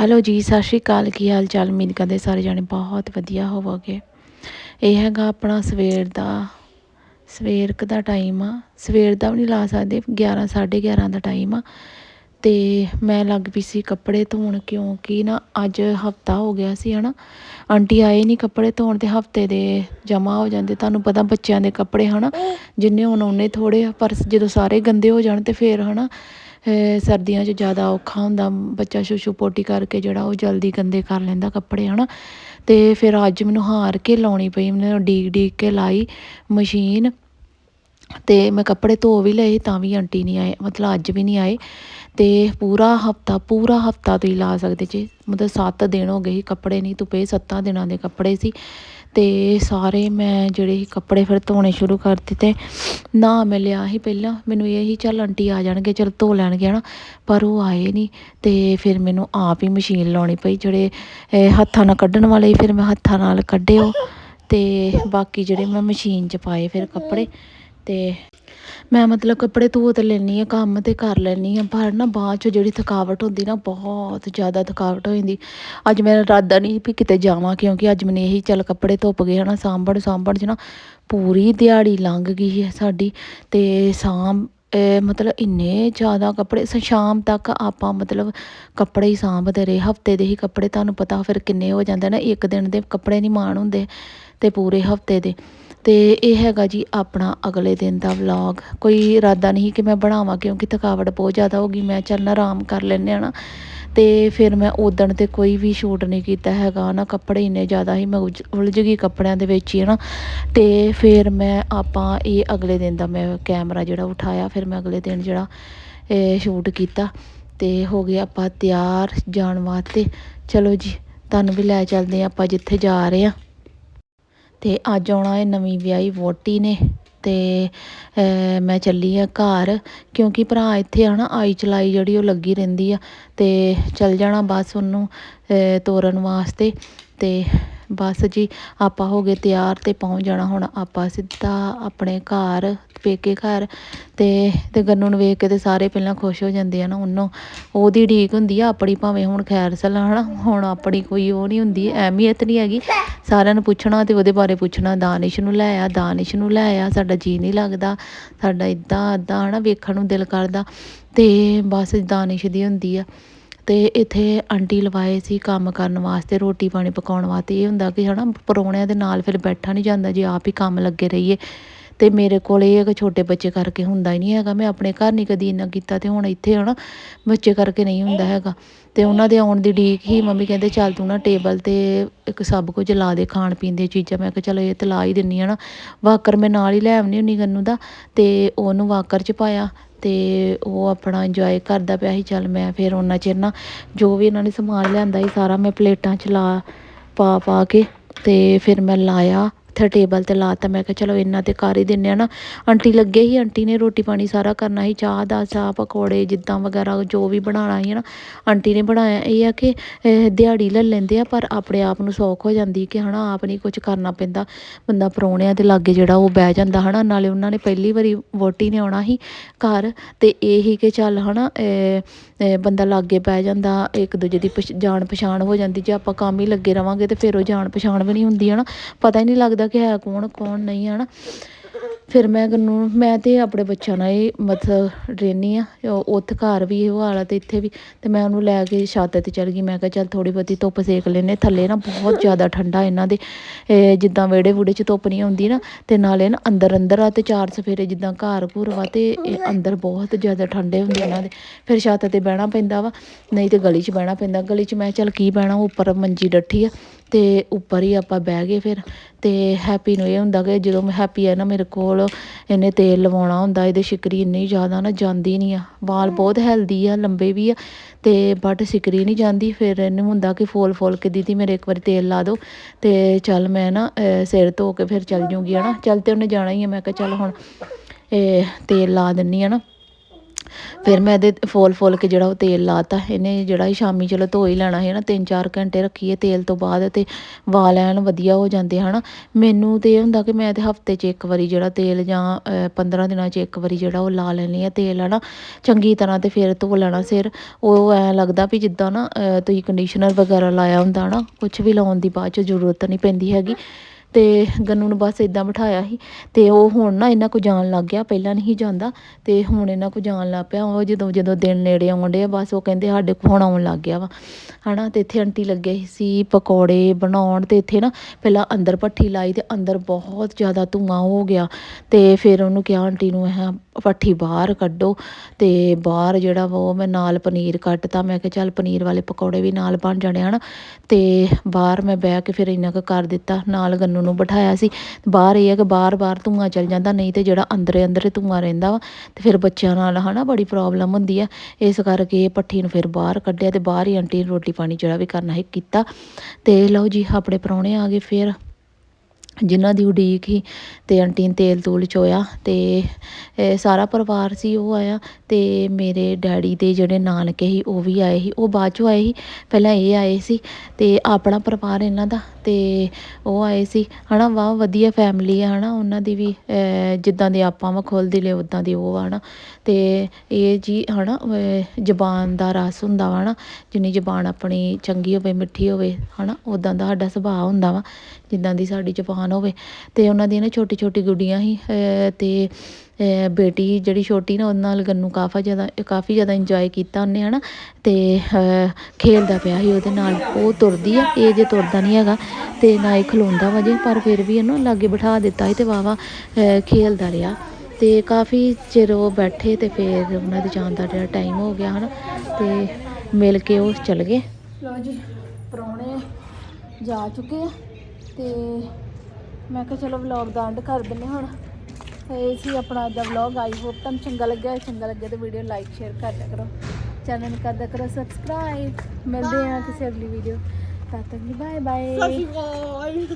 Hello ਜੀ, ਸਤਿ ਸ਼੍ਰੀ ਅਕਾਲ, ਕੀ ਹਾਲ ਚਾਲ? ਉਮੀਦ ਕਰਦੇ ਸਾਰੇ ਜਾਣੇ ਬਹੁਤ ਵਧੀਆ ਹੋਵੋਗੇ। ਇਹ ਹੈਗਾ ਆਪਣਾ ਸਵੇਰ ਦਾ, ਸਵੇਰ ਕ ਦਾ ਟਾਈਮ ਆ। ਸਵੇਰ ਦਾ ਵੀ ਨਹੀਂ ਲਾ ਸਕਦੇ 11 11:30 ਦਾ ਟਾਈਮ ਆ। ਤੇ ਮੈਂ ਲੱਗ ਪਈ ਸੀ ਕੱਪੜੇ ਧੋਣ, ਕਿਉਂਕਿ ਨਾ ਅੱਜ ਹਫਤਾ ਹੋ ਗਿਆ ਸੀ, ਹਨਾ? ਆਂਟੀ ਆਏ ਨਹੀਂ ਕੱਪੜੇ ਧੋਣ ਤੇ ਹਫ਼ਤੇ ਦੇ ਜਮਾ ਹੋ ਜਾਂਦੇ, ਤੁਹਾਨੂੰ ਪਤਾ ਬੱਚਿਆਂ ਦੇ ਕੱਪੜੇ, ਹਨਾ? ਜਿੰਨੇ ਹੁਣ ਉਹਨੇ ਥੋੜੇ ਪਰ ਜਦੋਂ ਸਾਰੇ ਗੰਦੇ ਹੋ ਜਾਣ ਤੇ ਫੇਰ, ਹਨਾ? ਅਹ ਸਰਦੀਆਂ 'ਚ ਜ਼ਿਆਦਾ ਔਖਾ ਹੁੰਦਾ, ਬੱਚਾ ਸ਼ੂਸ਼ੂ ਪੋਟੀ ਕਰਕੇ ਜਿਹੜਾ ਉਹ ਜਲਦੀ ਗੰਦੇ ਕਰ ਲੈਂਦਾ ਕੱਪੜੇ ਹੈ ਨਾ ਅਤੇ ਫਿਰ ਅੱਜ ਮੈਨੂੰ ਹਾਰ ਕੇ ਲਾਉਣੀ ਪਈ ਮੈਨੂੰ ਡੀਕ ਡੀਕ ਕੇ ਲਾਈ ਮਸ਼ੀਨ ਅਤੇ ਮੈਂ ਕੱਪੜੇ ਧੋ ਵੀ ਲਏ, ਤਾਂ ਵੀ ਆਂਟੀ ਨਹੀਂ ਆਏ, ਮਤਲਬ ਅੱਜ ਵੀ ਨਹੀਂ ਆਏ ਅਤੇ ਪੂਰਾ ਹਫਤਾ ਪੂਰਾ ਹਫਤਾ ਤੁਸੀਂ ਲਾ ਸਕਦੇ ਜੇ, ਮਤਲਬ 7 ਦਿਨ ਹੋ ਗਏ ਸੀ ਕੱਪੜੇ ਨਹੀਂ ਧੁੱਪੇ 7 ਦਿਨਾਂ ਦੇ ਕੱਪੜੇ ਸੀ ਅਤੇ ਸਾਰੇ ਮੈਂ ਜਿਹੜੇ ਸੀ ਕੱਪੜੇ ਫਿਰ ਧੋਣੇ ਸ਼ੁਰੂ ਕਰ ਦਿੱਤੇ ਨਾ ਮੈਂ ਲਿਆ ਸੀ ਪਹਿਲਾਂ। ਮੈਨੂੰ ਇਹ ਸੀ ਚੱਲ ਆਂਟੀ ਆ ਜਾਣਗੇ, ਚੱਲ ਧੋ ਲੈਣਗੇ ਹੈ ਨਾ ਪਰ ਉਹ ਆਏ ਨਹੀਂ ਅਤੇ ਫਿਰ ਮੈਨੂੰ ਆਪ ਹੀ ਮਸ਼ੀਨ ਲਾਉਣੀ ਪਈ ਜਿਹੜੇ ਹੱਥਾਂ ਨਾਲ ਕੱਢਣ ਵਾਲੇ ਫਿਰ ਮੈਂ ਹੱਥਾਂ ਨਾਲ ਕੱਢੇ ਉਹ ਅਤੇ ਬਾਕੀ ਜਿਹੜੇ ਮੈਂ ਮਸ਼ੀਨ 'ਚ ਪਾਏ ਫਿਰ ਕੱਪੜੇ। ਤੇ ਮੈਂ ਮਤਲਬ ਕੱਪੜੇ ਧੋ ਤੇ ਲੈਣੀ ਆ ਕੰਮ ਤੇ ਕਰ ਲੈਣੀ ਆ ਪਰ ਨਾ ਬਾਅਦ ਚ ਜਿਹੜੀ ਥਕਾਵਟ ਹੁੰਦੀ ਨਾ ਬਹੁਤ ਜ਼ਿਆਦਾ ਥਕਾਵਟ ਹੋ ਜਾਂਦੀ। ਅੱਜ ਮੇਰਾ ਇਰਾਦਾ ਨਹੀਂ ਵੀ ਕਿਤੇ ਜਾਵਾਂ, ਕਿਉਂਕਿ ਅੱਜ ਮੈਨੂੰ ਇਹੀ ਚੱਲ ਕੱਪੜੇ ਧੁੱਪ ਗਏ ਹਨਾ, ਸਾਂਭਣ ਸਾਂਭਣ ਚ ਨਾ ਪੂਰੀ ਦਿਹਾੜੀ ਲੰਘ ਗਈ ਹੈ ਸਾਡੀ ਤੇ ਸਾਂਭ ਮਤਲਬ ਇੰਨੇ ਜ਼ਿਆਦਾ ਕੱਪੜੇ ਸ਼ਾਮ ਤੱਕ ਆਪਾਂ ਮਤਲਬ ਕੱਪੜੇ ਹੀ ਸਾਂਭਦੇ ਰਹੇ, ਹਫ਼ਤੇ ਦੇ ਹੀ ਕੱਪੜੇ, ਤੁਹਾਨੂੰ ਪਤਾ ਫਿਰ ਕਿੰਨੇ ਹੋ ਜਾਂਦੇ ਨਾ, ਇੱਕ ਦਿਨ ਦੇ ਕੱਪੜੇ ਨਹੀਂ ਮਾਣ ਹੁੰਦੇ ਤੇ ਪੂਰੇ ਹਫ਼ਤੇ ਦੇ। ਤੇ ਇਹ ਹੈਗਾ ਜੀ ਆਪਣਾ ਅਗਲੇ ਦਿਨ ਦਾ ਵਲੌਗ ਕੋਈ ਇਰਾਦਾ ਨਹੀਂ ਕਿ ਮੈਂ ਬਣਾਵਾਂ, ਕਿਉਂਕਿ ਥਕਾਵਟ ਬਹੁਤ ਜ਼ਿਆਦਾ ਹੋ ਗਈ। ਮੈਂ ਚੱਲ ਆਰਾਮ ਕਰ ਲੈਂਦੇ ਆ ਨਾ। ਤੇ ਫਿਰ ਮੈਂ ਉਦਣ ਤੇ ਕੋਈ ਵੀ ਸ਼ੂਟ ਨਹੀਂ ਕੀਤਾ ਹੈਗਾ, ਨਾ ਕੱਪੜੇ ਇੰਨੇ ਜ਼ਿਆਦਾ ਹੀ, ਮੈਂ ਉਲਝ ਉਲਝ ਗਈ ਕੱਪੜਿਆਂ ਦੇ ਵਿੱਚ ਹੀ ਹੈ ਨਾ ਤੇ ਫਿਰ ਮੈਂ, ਆਪਾਂ ਇਹ ਅਗਲੇ ਦਿਨ ਦਾ ਮੈਂ ਕੈਮਰਾ ਜਿਹੜਾ ਉਠਾਇਆ, ਫਿਰ ਮੈਂ ਅਗਲੇ ਦਿਨ ਜਿਹੜਾ ਇਹ ਸ਼ੂਟ ਕੀਤਾ। ਤੇ ਹੋ ਗਏ ਆਪਾਂ ਤਿਆਰ ਜਾਣ ਵਾਸਤੇ। ਚਲੋ ਜੀ, ਤੁਹਾਨੂੰ ਵੀ ਲੈ ਚੱਲਦੇ ਹਾਂ, ਆਪਾਂ ਜਿੱਥੇ ਜਾ ਰਹੇ ਆ ਅਤੇ ਅੱਜ ਆਉਣਾ ਹੈ ਨਵੀਂ ਵਿਆਹੀ ਵਹੁਟੀ ਨੇ ਅਤੇ ਮੈਂ ਚੱਲੀ ਆ ਘਰ, ਕਿਉਂਕਿ ਭਰਾ ਇੱਥੇ ਆ ਨਾ, ਆਈ ਚਲਾਈ ਜਿਹੜੀ ਉਹ ਲੱਗੀ ਰਹਿੰਦੀ ਆ ਅਤੇ ਚੱਲ ਜਾਣਾ ਬਸ ਉਹਨੂੰ ਤੋਰਨ ਵਾਸਤੇ ਅਤੇ ਬਸ ਜੀ, ਆਪਾਂ ਹੋ ਗਏ ਤਿਆਰ ਤੇ ਪਹੁੰਚ ਜਾਣਾ ਹੁਣ ਆਪਾਂ ਸਿੱਧਾ ਆਪਣੇ ਘਰ, ਪੇਕੇ ਘਰ ਤੇ ਤੇ ਗੰਨੂ ਨੂੰ ਵੇਖ ਕੇ ਤੇ ਸਾਰੇ ਪਹਿਲਾਂ ਖੁਸ਼ ਹੋ ਜਾਂਦੇ ਆ ਨਾ ਉਹਨੂੰ। ਉਹਦੀ ਢੀਕ ਹੁੰਦੀ ਆ, ਆਪਣੀ ਭਾਵੇਂ ਹੁਣ ਖੈਰ ਸਲਾ ਹਨਾ ਹੁਣ ਆਪਣੀ ਕੋਈ ਉਹ ਨਹੀਂ ਹੁੰਦੀ, ਅਹਿਮੀਅਤ ਨਹੀਂ ਹੈਗੀ। ਸਾਰਿਆਂ ਨੂੰ ਪੁੱਛਣਾ ਤੇ ਉਹਦੇ ਬਾਰੇ ਪੁੱਛਣਾ, ਦਾਨਿਸ਼ ਨੂੰ ਲੈ ਆ, ਦਾਨਿਸ਼ ਨੂੰ ਲੈ ਆ, ਸਾਡਾ ਜੀ ਨਹੀਂ ਲੱਗਦਾ, ਸਾਡਾ ਇਦਾਂ ਇਦਾਂ ਹਨਾ ਵੇਖਣ ਨੂੰ ਦਿਲ ਕਰਦਾ ਤੇ ਬਸ ਦਾਨਿਸ਼ ਦੀ ਹੁੰਦੀ ਆ। ਅਤੇ ਇੱਥੇ ਆਂਟੀ ਲਵਾਏ ਸੀ ਕੰਮ ਕਰਨ ਵਾਸਤੇ, ਰੋਟੀ ਪਾਣੀ ਪਕਾਉਣ ਵਾਸਤੇ। ਇਹ ਹੁੰਦਾ ਕਿ ਹੈ ਨਾ ਪਰੌਣਿਆਂ ਦੇ ਨਾਲ ਫਿਰ ਬੈਠਾ ਨਹੀਂ ਜਾਂਦਾ, ਜੇ ਆਪ ਹੀ ਕੰਮ ਲੱਗੇ ਰਹੀਏ। ਅਤੇ ਮੇਰੇ ਕੋਲ ਇਹ ਹੈ ਕਿ ਛੋਟੇ ਬੱਚੇ ਕਰਕੇ ਹੁੰਦਾ ਹੀ ਨਹੀਂ ਹੈਗਾ। ਮੈਂ ਆਪਣੇ ਘਰ ਨਹੀਂ ਕਦੀ ਇੰਨਾ ਕੀਤਾ ਅਤੇ ਹੁਣ ਇੱਥੇ ਹੈ ਨਾ ਬੱਚੇ ਕਰਕੇ ਨਹੀਂ ਹੁੰਦਾ ਹੈਗਾ। ਅਤੇ ਉਹਨਾਂ ਦੇ ਆਉਣ ਦੀ ਡੀਕ ਹੀ ਮੰਮੀ ਕਹਿੰਦੇ, ਚੱਲ ਤੂੰ ਨਾ ਟੇਬਲ ਤੇ ਇੱਕ ਸਭ ਕੁਝ ਲਾ ਦੇ, ਖਾਣ ਪੀਣ ਦੀਆਂ ਚੀਜ਼ਾਂ। ਮੈਂ ਕਿਹਾ, ਚਲੋ ਇਹ ਤਾਂ ਲਾ ਹੀ ਦਿੰਨੀ ਆ ਨਾ। ਵਾਕਰ ਮੈਂ ਨਾਲ ਹੀ ਲੈ ਆਉਣੀ ਹੁੰਨੀ ਗੰਨੂ ਦਾ। ਅਤੇ ਉਹਨੂੰ ਵਾਕਰ 'ਚ ਪਾਇਆ। ਅਤੇ ਉਹ ਆਪਣਾ ਇੰਜੋਏ ਕਰਦਾ ਪਿਆ ਸੀ, ਚੱਲ ਮੈਂ ਫਿਰ ਉਹਨਾਂ ਚਿਰ ਨਾ ਜੋ ਵੀ ਇਹਨਾਂ ਨੇ ਸਮਾਨ ਲਿਆਂਦਾ ਸੀ, ਸਾਰਾ ਮੈਂ ਪਲੇਟਾਂ 'ਚ ਲਾ ਪਾ ਪਾ ਕੇ ਅਤੇ ਫਿਰ ਮੈਂ ਲਾਇਆ। ਇੱਥੇ ਟੇਬਲ ਤੇ ਲਾਤਾ। ਮੈਂ ਕਿਹਾ ਚਲੋ ਇੰਨਾ ਤੇ ਕਰ ਹੀ ਦਿੰਨੇ ਆ ਨਾ। ਆਂਟੀ ਲੱਗੇ ਹੀ ਆਂਟੀ ਨੇ ਰੋਟੀ ਪਾਣੀ ਸਾਰਾ ਕਰਨਾ ਸੀ ਚਾਹ ਦਾ ਚਾਹ ਪਕੌੜੇ ਜਿੱਦਾਂ ਵਗੈਰਾ ਜੋ ਵੀ ਬਣਾਉਣਾ ਸੀ ਨਾ ਆਂਟੀ ਨੇ ਬਣਾਇਆ। ਇਹ ਆ ਕਿ ਦਿਹਾੜੀ ਲੈ ਲੈਂਦੇ ਆ ਪਰ ਆਪਣੇ ਆਪ ਨੂੰ ਸੌਖ ਹੋ ਜਾਂਦੀ ਕਿ ਹਨਾ ਆਪ ਨਹੀਂ ਕੁਝ ਕਰਨਾ ਪੈਂਦਾ। ਬੰਦਾ ਪਰੌਣਿਆਂ ਦੇ ਲਾਗੇ ਜਿਹੜਾ ਉਹ ਬਹਿ ਜਾਂਦਾ ਹਨਾ ਨਾਲੇ ਉਹਨਾਂ ਨੇ ਪਹਿਲੀ ਵਾਰੀ ਵੋਟੀ ਨੇ ਆਉਣਾ ਸੀ ਘਰ ਤੇ ਇਹ ਹੀ ਕਿ ਚੱਲ ਹਨਾ ਅਹ, ਬੰਦਾ ਲਾਗੇ ਬਹਿ ਜਾਂਦਾ ਇੱਕ ਦੂਜੇ ਦੀ ਪਛ- ਜਾਣ ਪਛਾਣ ਹੋ ਜਾਂਦੀ। ਜੇ ਆਪਾਂ ਕੰਮ ਹੀ ਲੱਗੇ ਰਵਾਂਗੇ ਤੇ ਫਿਰ ਉਹ ਜਾਣ ਪਛਾਣ ਵੀ ਨਹੀਂ ਹੁੰਦੀ ਹਨਾ। ਪਤਾ ਹੀ ਨਹੀਂ ਲੱਗਦਾ ਕਿ ਹੈ ਕੌਣ ਕੌਣ ਨਹੀਂ ਹਨਾ? ਫਿਰ ਮੈਂ ਗੰਨੂ ਮੈਂ ਤੇ ਆਪਣੇ ਬੱਚਿਆਂ ਨਾਲ ਹੀ ਮਤਲਬ ਰਹਿੰਦੀ ਆ ਉੱਥੇ ਘਰ ਵੀ ਇਹੋ ਹਾਲ ਆ ਤੇ ਇੱਥੇ ਵੀ ਤੇ ਮੈਂ ਉਹਨੂੰ ਲੈ ਕੇ ਛੱਤ ਤੇ ਚਲ ਗਈ। ਮੈਂ ਕਿਹਾ ਚੱਲ ਥੋੜੀ ਬਹੁਤੀ ਧੁੱਪ ਸੇਕ ਲੈਨੇ ਥੱਲੇ ਨਾ ਬਹੁਤ ਜ਼ਿਆਦਾ ਠੰਡਾ ਇਹਨਾਂ ਦੇ ਜਿੱਦਾਂ ਵਿਹੜੇ ਵੂੜੇ 'ਚ ਧੁੱਪ ਨਹੀਂ ਆਉਂਦੀ ਨਾ ਤੇ ਨਾਲੇ ਨਾ ਅੰਦਰ ਅੰਦਰ ਆ ਤੇ ਚਾਰ ਸਫੇਰੇ ਜਿੱਦਾਂ ਘਰ ਘੂਰ ਵਾ ਤੇ ਇਹ ਅੰਦਰ ਬਹੁਤ ਜ਼ਿਆਦਾ ਠੰਡੇ ਹੁੰਦੇ ਇਹਨਾਂ ਦੇ। ਫਿਰ ਛੱਤ ਤੇ ਬਹਿਣਾ ਪੈਂਦਾ ਵਾ, ਨਹੀਂ ਤੇ ਗਲੀ 'ਚ ਬਹਿਣਾ ਪੈਂਦਾ। ਗਲੀ 'ਚ ਮੈਂ ਚੱਲ ਕੀ ਬਹਿਣਾ, ਉੱਪਰ ਮੰਜੀ ਡੱਠੀ ਆ ਤੇ ਉੱਪਰ ਹੀ ਆਪਾਂ ਬਹਿ ਗਏ ਫਿਰ। ਤੇ ਹੈਪੀ ਨੂੰ ਇਹ ਹੁੰਦਾ ਕਿ ਜਦੋਂ ਮੈਂ ਹੈਪੀ ਆ ਨਾ ਮੇਰੇ ਕੋਲ ਇਹਨੇ ਤੇਲ ਲਵਾਉਣਾ ਹੁੰਦਾ ਇਹਦੇ ਸ਼ਿਕਰੀ ਇੰਨੀ ਜ਼ਿਆਦਾ ਨਾ ਜਾਂਦੀ ਨਹੀਂ ਆ। ਵਾਲ ਬਹੁਤ ਹੈਲਦੀ ਆ ਲੰਬੇ ਵੀ ਆ ਤੇ ਬਟ ਸ਼ਿਕਰੀ ਨਹੀਂ ਜਾਂਦੀ। ਫਿਰ ਇਹਨੂੰ ਹੁੰਦਾ ਕਿ ਫੋਲ ਫੋਲ ਕੇ ਦੀਦੀ ਮੇਰੇ ਇੱਕ ਵਾਰੀ ਤੇਲ ਲਾ ਦਿਓ ਤੇ ਚੱਲ ਮੈਂ ਨਾ ਅਹ, ਸਿਰ ਧੋ ਕੇ ਫਿਰ ਚੱਲ ਜੂੰਗੀ ਹਨਾ। ਚੱਲ ਤੇ ਉਹਨੇ ਜਾਣਾ ਹੀ ਆ ਮੈਂ ਕਿਹਾ ਚੱਲ ਹੁਣ ਇਹ ਤੇਲ ਲਾ ਦਿੰਨੀ ਆ ਨਾ। ਫਿਰ ਮੈਂ ਇਹਦੇ ਫੋਲ ਫੋਲ ਕੇ ਜਿਹੜਾ ਉਹ ਤੇਲ ਲਾਤਾ। ਇਹਨੇ ਜਿਹੜਾ ਹੀ ਸ਼ਾਮੀ ਚਲੋ ਧੋ ਹੀ ਲੈਣਾ ਹੈ ਨਾ 3-4 ਘੰਟੇ ਰੱਖੀਏ ਤੇਲ ਤੋਂ ਬਾਅਦ ਤੇ ਵਾਲ ਐਨ ਵਧੀਆ ਹੋ ਜਾਂਦੇ ਹਨਾ। ਮੈਨੂੰ ਤੇ ਇਹ ਹੁੰਦਾ ਕਿ ਮੈਂ ਤੇ ਹਫ਼ਤੇ 'ਚ ਇੱਕ ਵਾਰੀ ਜਿਹੜਾ ਤੇਲ ਜਾਂ ਅਹ, 15 ਦਿਨਾਂ 'ਚ ਇੱਕ ਵਾਰੀ ਜਿਹੜਾ ਉਹ ਲਾ ਲੈਣੀ ਆ ਤੇਲ ਹਨਾ। ਚੰਗੀ ਤਰ੍ਹਾਂ ਤੇ ਫਿਰ ਧੋ ਲੈਣਾ ਸਿਰ। ਉਹ ਐ ਲੱਗਦਾ ਵੀ ਜਿੱਦਾਂ ਨਾ ਤੁਸੀਂ ਕੰਡੀਸ਼ਨਰ ਵਗੈਰਾ ਲਾਇਆ ਹੁੰਦਾ ਨਾ ਕੁਝ ਵੀ ਲਾਉਣ ਦੀ ਬਾਅਦ 'ਚ ਜ਼ਰੂਰਤ ਨਹੀਂ ਪੈਂਦੀ ਹੈਗੀ। ਤੇ ਗੰਨੂ ਨੂੰ ਬਸ ਇਦਾਂ ਬਿਠਾਇਆ ਸੀ ਤੇ ਉਹ ਹੁਣ ਨਾ ਇਹਨਾਂ ਕੋ ਜਾਣ ਲੱਗ ਗਿਆ, ਪਹਿਲਾਂ ਨਹੀਂ ਜਾਂਦਾ ਤੇ ਹੁਣ ਇਹਨਾਂ ਕੋ ਜਾਣ ਲੱਗ ਪਿਆ, ਉਹ ਜਦੋਂ ਜਦੋਂ ਦਿਨ ਨੇੜੇ ਆਉਂਦੇ ਆ ਬਸ ਉਹ ਕਹਿੰਦੇ ਸਾਡੇ ਕੋ ਹੁਣ ਆਉਣ ਲੱਗ ਗਿਆ ਵਾ, ਹਨਾ ਤੇ ਇੱਥੇ ਆਂਟੀ ਲੱਗੇ ਸੀ ਪਕੌੜੇ ਬਣਾਉਣ ਤੇ ਇੱਥੇ ਨਾ ਪਹਿਲਾਂ ਅੰਦਰ ਭੱਠੀ ਲਾਈ ਤੇ ਅੰਦਰ ਬਹੁਤ ਜ਼ਿਆਦਾ ਧੂਆਂ ਹੋ ਗਿਆ ਤੇ ਫਿਰ ਉਹਨੂੰ ਕਿਹਾ ਆਂਟੀ ਨੂੰ ਇਹ ਭੱਠੀ ਬਾਹਰ ਕੱਢੋ ਤੇ ਬਾਹਰ ਜਿਹੜਾ ਵਾ ਉਹ ਮੈਂ ਨਾਲ ਪਨੀਰ ਕੱਟਤਾ, ਮੈਂ ਕਿਹਾ ਚੱਲ ਪਨੀਰ ਵਾਲੇ ਪਕੌੜੇ ਵੀ ਨਾਲ ਬਣ ਜਾਣੇ ਹਨ ਤੇ ਬਾਹਰ ਮੈਂ ਬਹਿ ਕੇ ਫਿਰ ਇੰਨਾ ਕੁ ਕਰ ਦਿੱਤਾ, ਨਾਲ ਗੰਨੂ ਨੂੰ ਬਿਠਾਇਆ ਸੀ। ਬਾਹਰ ਇਹ ਹੈ ਕਿ ਬਾਹਰ ਬਾਹਰ ਧੂੰਆਂ ਚੱਲ ਜਾਂਦਾ, ਨਹੀਂ ਤੇ ਜਿਹੜਾ ਅੰਦਰੇ ਅੰਦਰੇ ਧੂੰਆਂ ਰਹਿੰਦਾ ਵਾ, ਤੇ ਫਿਰ ਬੱਚਿਆਂ ਨਾਲ ਹਨਾ ਬੜੀ ਪ੍ਰੋਬਲਮ ਹੁੰਦੀ ਆ। ਇਸ ਕਰਕੇ ਇਹ ਪੱਠੀ ਨੂੰ ਫਿਰ ਬਾਹਰ ਕੱਢਿਆ ਤੇ ਬਾਹਰ ਹੀ ਆਂਟੀ ਨੇ ਰੋਟੀ ਪਾਣੀ ਜਿਹੜਾ ਵੀ ਕਰਨਾ ਹੈ ਕੀਤਾ। ਤੇ ਲਓ ਜੀ, ਆਪਣੇ ਪ੍ਰਾਹੁਣੇ ਆ ਗਏ ਫਿਰ। ਜਿਨ੍ਹਾਂ ਦੀ ਉਡੀਕ ਸੀ ਅਤੇ ਆਂਟੀ ਨੇ ਤੇਲ ਤੂਲ ਚੋਇਆ ਅਤੇ ਸਾਰਾ ਪਰਿਵਾਰ ਸੀ ਉਹ ਆਇਆ ਅਤੇ ਮੇਰੇ ਡੈਡੀ ਦੇ ਜਿਹੜੇ ਨਾਨਕੇ ਸੀ ਉਹ ਵੀ ਆਏ ਸੀ, ਉਹ ਬਾਅਦ ਚੋਂ ਆਏ ਸੀ, ਪਹਿਲਾਂ ਇਹ ਆਏ ਸੀ ਅਤੇ ਆਪਣਾ ਪਰਿਵਾਰ ਇਹਨਾਂ ਦਾ ਅਤੇ ਉਹ ਆਏ ਸੀ ਹੈ ਨਾ ਵਾਹ, ਵਧੀਆ ਫੈਮਿਲੀ ਆ ਹੈ ਨਾ ਉਹਨਾਂ ਦੀ ਵੀ ਜਿੱਦਾਂ ਦੇ ਆਪਾਂ ਵਾ ਖੁੱਲ੍ਹ ਦਿਲੇ ਉੱਦਾਂ ਦੇ ਉਹ ਆ ਨਾ ਅਤੇ ਇਹ ਜੀ ਹੈ ਨਾ ਜ਼ਬਾਨ ਦਾ ਰਸ ਹੁੰਦਾ ਵਾ ਹੈ ਨਾ ਜਿੰਨੀ ਜ਼ਬਾਨ ਆਪਣੀ ਚੰਗੀ ਹੋਵੇ, ਮਿੱਠੀ ਹੋਵੇ ਹੈ ਨਾ ਉੱਦਾਂ ਦਾ ਸਾਡਾ ਸੁਭਾਅ ਹੁੰਦਾ ਵਾ, ਜਿੱਦਾਂ ਦੀ ਸਾਡੀ ਜ਼ਬਾਨ ਹੋਵੇ। ਤੇ ਉਹਨਾਂ ਦੀਆਂ ਨਾ ਛੋਟੀ ਛੋਟੀ ਗੁੱਡੀਆਂ ਸੀ ਤੇ ਬੇਟੀ ਜਿਹੜੀ ਛੋਟੀ ਨਾ ਉਹਦੇ ਨਾਲ ਗੰਨੂ ਕਾਫੀ ਜ਼ਿਆਦਾ ਕਾਫੀ ਜ਼ਿਆਦਾ ਇੰਜੋਏ ਕੀਤਾ ਉਹਨੇ, ਹਨਾ? ਤੇ ਖੇਲਦਾ ਪਿਆ ਸੀ ਉਹਦੇ ਨਾਲ। ਉਹ ਤੁਰਦੀ ਆ, ਇਹ ਜੇ ਤੁਰਦਾ ਨਹੀਂ ਹੈਗਾ। ਤੇ ਨਾ ਇਹ ਖਲੋਂਦਾ ਵਾ ਪਰ ਫਿਰ ਵੀ ਇਹਨੂੰ ਲਾਗੇ ਬਿਠਾ ਦਿੱਤਾ ਸੀ ਤੇ ਵਾਵਾ ਖੇਲਦਾ ਰਿਹਾ। ਤੇ ਕਾਫੀ ਚਿਰ ਉਹ ਬੈਠੇ ਤੇ ਫਿਰ ਉਹਨਾਂ ਦੇ ਜਾਣ ਦਾ ਜਿਹੜਾ ਟਾਈਮ ਹੋ ਗਿਆ, ਹਨਾ? ਤੇ ਮਿਲ ਕੇ ਉਹ ਚਲ ਗਏ। ਲਓ ਜੀ, ਪ੍ਰਾਹੁਣੇ ਜਾ ਚੁੱਕੇ ਆ ਤੇ ਮੈਂ ਕਿਹਾ ਚਲੋ ਵਲੌਗ ਦਾ ਐਂਡ ਕਰ ਦਿੰਨੇ ਹੁਣ। ਇਹ ਸੀ ਆਪਣਾ ਅੱਜ ਦਾ ਵਲੌਗ ਆਈ ਹੋਪ ਤੁਹਾਨੂੰ ਚੰਗਾ ਲੱਗਿਆ। ਚੰਗਾ ਲੱਗਿਆ ਤਾਂ ਵੀਡੀਓ ਲਾਈਕ ਸ਼ੇਅਰ ਕਰ ਦਿਆ ਕਰੋ। ਚੈਨਲ ਨੂੰ ਕਰ ਦਿਆ ਕਰੋ। ਸਬਸਕ੍ਰਾਈਬ ਮਿਲਦੇ ਆ ਕਿਸੇ ਅਗਲੀ ਵੀਡੀਓ ਤਦ ਤੱਕ ਲਈ ਬਾਏ ਬਾਏ.